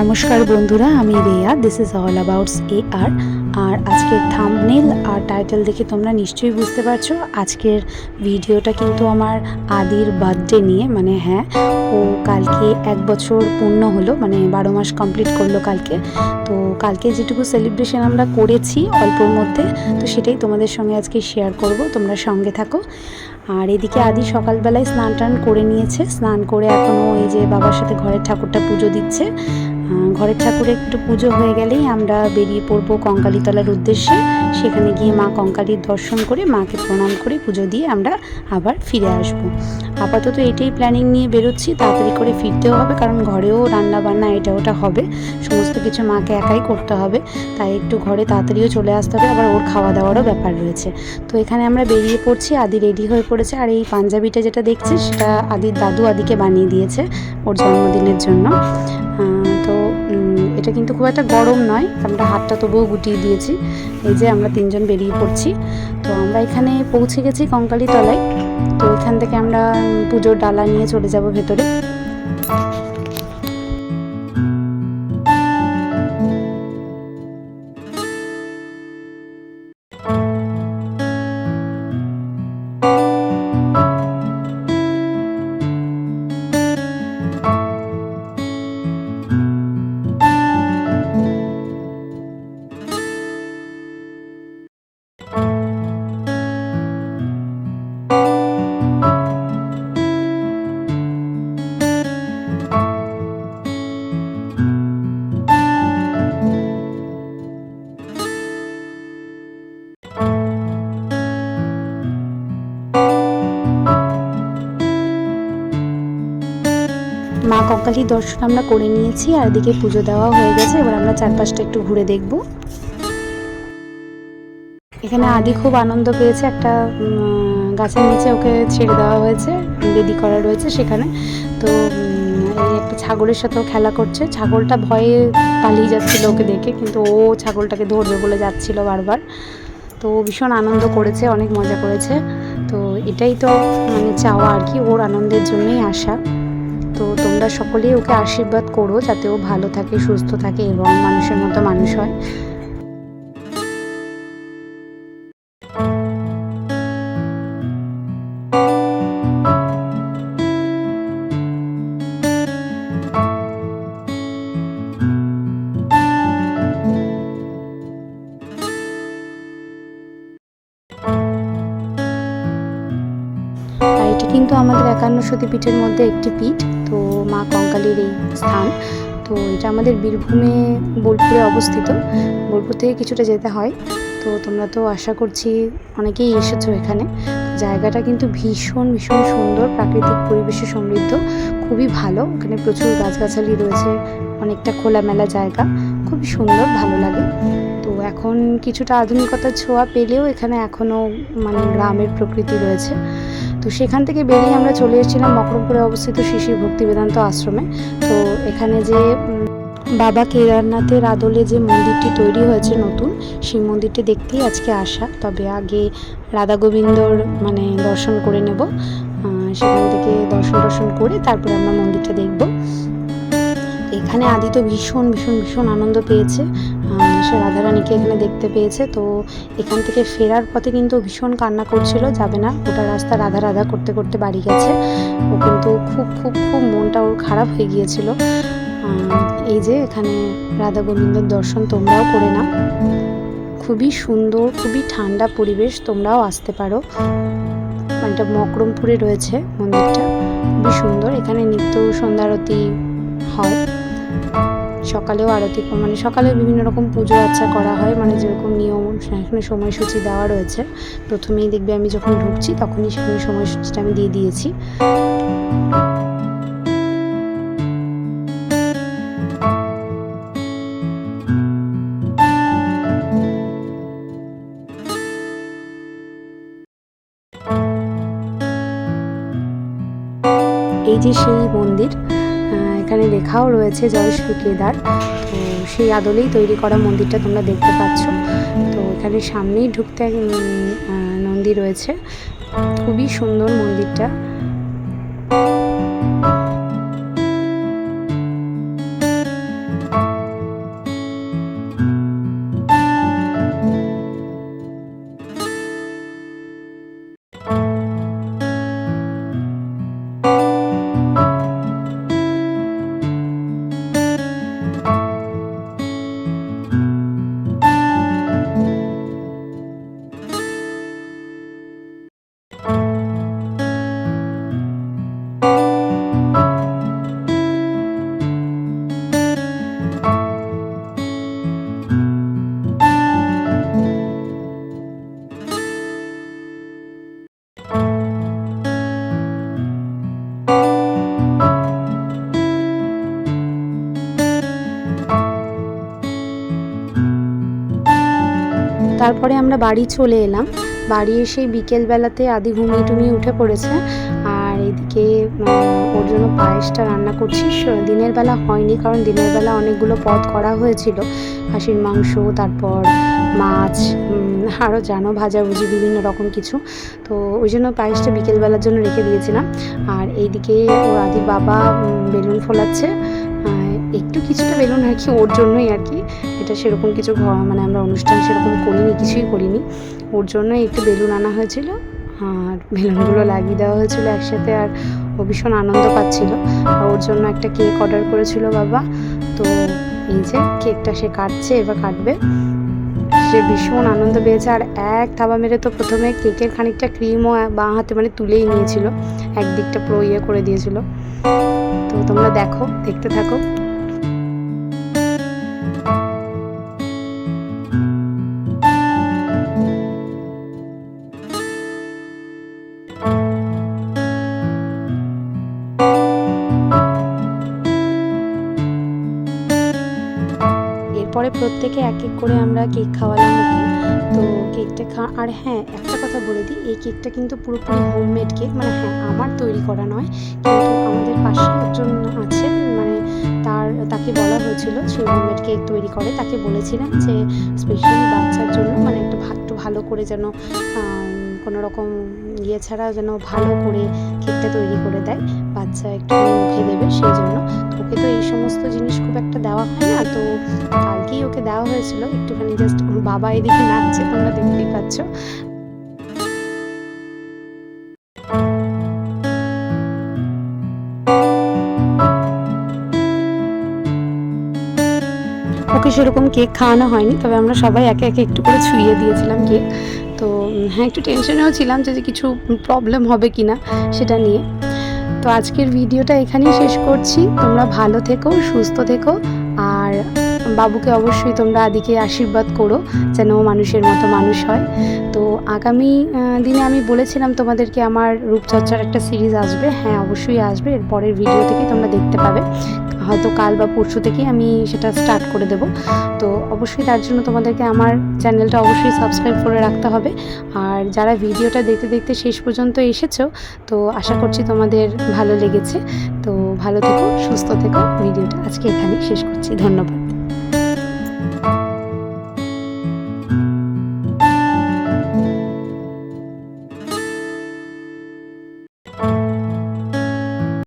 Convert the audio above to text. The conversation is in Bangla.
নমস্কার বন্ধুরা, আমি Reya. This is all abouts এ আর আর আজকের থাম্বনেল আর টাইটেল দেখে তোমরা নিশ্চয়ই বুঝতে পারছ। আজকের ভিডিওটা কিন্তু আমার আদির বার্থডে নিয়ে মানে হ্যাঁ ও কালকে এক বছর পূর্ণ হলো মানে বারো মাস কমপ্লিট করল কালকে। তো কালকে যেটুকু সেলিব্রেশন আমরা করেছি অল্পর মধ্যে, তো সেটাই তোমাদের সঙ্গে আজকে শেয়ার করব। তোমরা সঙ্গে থাকো। আর এদিকে আদি সকালবেলায় স্নান টান করে নিয়েছে। স্নান করে এখনও এই যে বাবার সাথে ঘরের ঠাকুরটা পুজো দিচ্ছে। ঘরের ঠাকুরের একটু পুজো হয়ে গেলেই আমরা বেরিয়ে পড়ব কঙ্কালীতলার উদ্দেশ্যে। সেখানে গিয়ে মা কঙ্কালীর দর্শন করে, মাকে প্রণাম করে পুজো দিয়ে আমরা আবার ফিরে আসব। আপাতত এটাই প্ল্যানিং নিয়ে বেরোচ্ছি, তাড়াতাড়ি করে ফিরতেও হবে কারণ ঘরেও রান্না বান্না এটা ওটা হবে। সমস্ত কিছু মাকে একাই করতে হবে, তাই একটু ঘরে তাড়াতাড়িও চলে আসতে হবে। আবার ওর খাওয়া দাওয়ারও ব্যাপার রয়েছে। তো এখানে আমরা বেরিয়ে পড়ছি, আদি রেডি হয়ে পড়েছে। আর এই পাঞ্জাবিটা যেটা দেখছি সেটা আদির দাদু আদিকে বানিয়ে দিয়েছে ওর জন্মদিনের জন্য। এটা কিন্তু খুব একটা গরম নয়, আমরা হাতটা তবুও গুটিয়ে দিয়েছি। এই যে আমরা তিনজন বেরিয়ে পড়ছি। তো আমরা এখানে পৌঁছে গেছি কঙ্কালি তলায় তো এখান থেকে আমরা পুজোর ডালা নিয়ে চলে যাব ভেতরে। মা দর্শন আমরা করে নিয়েছি আর এদিকে পুজো দেওয়া হয়ে গেছে। এবার আমরা চারপাশটা একটু ঘুরে দেখব। এখানে আদি খুব আনন্দ পেয়েছে। একটা গাছের নিচে ওকে ছেড়ে দেওয়া হয়েছে, বেদি করা রয়েছে সেখানে। তো একটা ছাগলের সাথেও খেলা করছে। ছাগলটা ভয়ে পালিয়ে যাচ্ছিল ওকে দেখে, কিন্তু ও ছাগলটাকে ধরবে বলে যাচ্ছিল বারবার। তো ভীষণ আনন্দ করেছে, অনেক মজা করেছে। তো এটাই তো মানে চাওয়া আর কি, ওর আনন্দের জন্যই আসা তো তোমরা সকলেই ওকে আশীর্বাদ করো যাতে ও ভালো থাকে, সুস্থ থাকে এবং মানুষের মতো মানুষ হয়। আমাদের একান্ন সতীপীঠের মধ্যে একটি পীঠ, তো মা কঙ্কালীর এই স্থান। তো এটা আমাদের বীরভূমে বোলপুরে অবস্থিত। বোলপুর থেকে কিছুটা যেতে হয়। তো তোমরা তো আশা করছি অনেকেই এসেছ এখানে। জায়গাটা কিন্তু ভীষণ ভীষণ সুন্দর, প্রাকৃতিক পরিবেশে সমৃদ্ধ, খুবই ভালো। এখানে প্রচুর গাছগাছালি রয়েছে, অনেকটা খোলামেলা জায়গা। খুবই সুন্দর, ভালো লাগে। এখন কিছুটা আধুনিকতার ছোঁয়া পেলেও এখানে এখনও মানে গ্রামের প্রকৃতি রয়েছে। তো সেখান থেকে বেরিয়ে আমরা চলে এসেছিলাম মকরমপুরে অবস্থিত শিশির ভক্তি বেদান্ত আশ্রমে। তো এখানে যে বাবা কেদারনাথের আদলে যে মন্দিরটি তৈরি হয়েছে নতুন, সেই মন্দিরটি দেখতেই আজকে আসা তবে আগে রাধা গোবিন্দর মানে দর্শন করে নেব। সেখান থেকে দর্শন দর্শন করে তারপরে আমরা মন্দিরটা দেখব। এখানে আদি তো ভীষণ ভীষণ ভীষণ আনন্দ পেয়েছে। সে রাধারানীকে এখানে দেখতে পেয়েছে। তো এখান থেকে ফেরার পথে কিন্তু ভীষণ কান্না করছিল, যাবে না। ওটা রাস্তা রাধা রাধা করতে করতে বাড়ি গেছে। ও কিন্তু খুব খুব খুব মনটা ওর খারাপ হয়ে গিয়েছিল। এই যে এখানে রাধা গোবিন্দর দর্শন তোমরাও করে নাও। খুবই সুন্দর, খুবই ঠান্ডা পরিবেশ, তোমরাও আসতে পারো। এটা মকরমপুরে রয়েছে মন্দিরটা। খুবই সুন্দর। এখানে নিত্য সন্ধ্যারতি হয় সকালেও আরতি মানে সকালে বিভিন্ন রকম পুজো আচ্ছা করা হয় মানে যেরকম নিয়ম, সেখানে সময়সূচি দেওয়া রয়েছে। প্রথমেই দেখবে আমি যখন ঢুকছি, তখনই সেখানে সময়সূচিটা আমি দিয়ে দিয়েছি। এই যে সেই মন্দির এখানে লেখাও রয়েছে জয়শ্রী কেদার। তো সেই আদলেই তৈরি করা মন্দিরটা তোমরা দেখতে পাচ্ছ। তো এখানে সামনেই ঢুকতে নন্দী রয়েছে। খুবই সুন্দর মন্দিরটা। তারপরে আমরা বাড়ি চলে এলাম। বাড়ি এসে বিকেলবেলাতে আদি ঘুমিয়ে টুমিয়ে উঠে পড়েছে। আর এদিকে ওর জন্য পায়েসটা রান্না করছি। দিনের বেলা হয়নি কারণ দিনের বেলা অনেকগুলো পদ করা হয়েছিল। হাঁসির মাংস, তারপর মাছ আরও জানো, ভাজাভুজি, বিভিন্ন রকম কিছু। তো ওই জন্য পায়েসটা বিকেলবেলার জন্য রেখে দিয়েছিলাম। আর এইদিকে ওর আদি বাবা বেলুন ফোলাচ্ছে। একটু কিছুটা বেলুন আর কি, ওর জন্যই আর কি। এটা সেরকম কিছু মানে আমরা অনুষ্ঠান সেরকম করিনি, কিছুই করিনি। ওর জন্য একটু বেলুন আনা হয়েছিল, আর বেলুনগুলো লাগিয়ে দেওয়া হয়েছিল একসাথে, আর ও ভীষণ আনন্দ পাচ্ছিল। আর ওর জন্য একটা কেক অর্ডার করেছিল বাবা। তো এই যে কেকটা সে কাটছে, এবার কাটবে। সে ভীষণ আনন্দ পেয়েছে, আর এক থাবা মেরে তো প্রথমে কেকের খানিকটা ক্রিমও বাঁ হাতে মানে তুলেই নিয়েছিল। একদিকটা পুরো ইয়ে করে দিয়েছিল। তো তোমরা দেখো, দেখতে থাকো। প্রত্যেকে এক এক করে আমরা কেক খাওয়ালাম, ওকে। তো কেকটা খা, আর হ্যাঁ একটা কথা বলে দিই, এই কেকটা কিন্তু পুরোপুরি হোমমেড কেক মানে হ্যাঁ আমার তৈরি করা নয়, কিন্তু আমাদের পাশে একজন আছে মানে তার, তাকে বলা হয়েছিল, সে হোমমেড কেক তৈরি করে, তাকে বলেছিলাম যে স্পেশালি বাচ্চার জন্য মানে একটু ভাতটা ভালো করে যেন কোনো রকম ইয়ে ছাড়া যেন ভালো করে কেকটা তৈরি করে দেয়। বাচ্চা একটু মুখে দেবে সেই জন্য ওকে তো এই সমস্ত জিনিস খুব একটা দেওয়া হয় না। তো কালকেই ওকে দেওয়া হয়েছিল। একটুখানি জাস্ট ওর বাবা এদিকে নাচছে, তোমরা দেখতেই পাচ্ছ। ওকে সেরকম কেক খাওয়ানো হয়নি, তবে আমরা সবাই একে একে একটু করে ছুঁয়ে দিয়েছিলাম কেক। হ্যাঁ একটু টেনশনেও ছিলাম যে কিছু প্রবলেম হবে কি না সেটা নিয়ে। তো আজকের ভিডিওটা এখানেই শেষ করছি। তোমরা ভালো থেকো, সুস্থ থেকো, আর বাবুকে অবশ্যই তোমরা আদিকে আশীর্বাদ করো, যেন মানুষের মতো মানুষ হয়। তো আগামী দিনে আমি বলেছিলাম তোমাদেরকে আমার রূপচর্চার একটা সিরিজ আসবে। হ্যাঁ অবশ্যই আসবে। এর পরের ভিডিও থেকেই তোমরা দেখতে পাবে। হয়তো কাল বা পরশু থেকেই আমি সেটা স্টার্ট করে দেব। তো অবশ্যই তার জন্য তোমাদেরকে আমার চ্যানেলটা অবশ্যই সাবস্ক্রাইব করে রাখতে হবে। আর যারা ভিডিওটা দেখতে দেখতে শেষ পর্যন্ত এসেছ, তো আশা করছি তোমাদের ভালো লেগেছে। তো ভালো থেকো, সুস্থ থেকো। ভিডিওটা আজকে এখানেই শেষ করছি। ধন্যবাদ।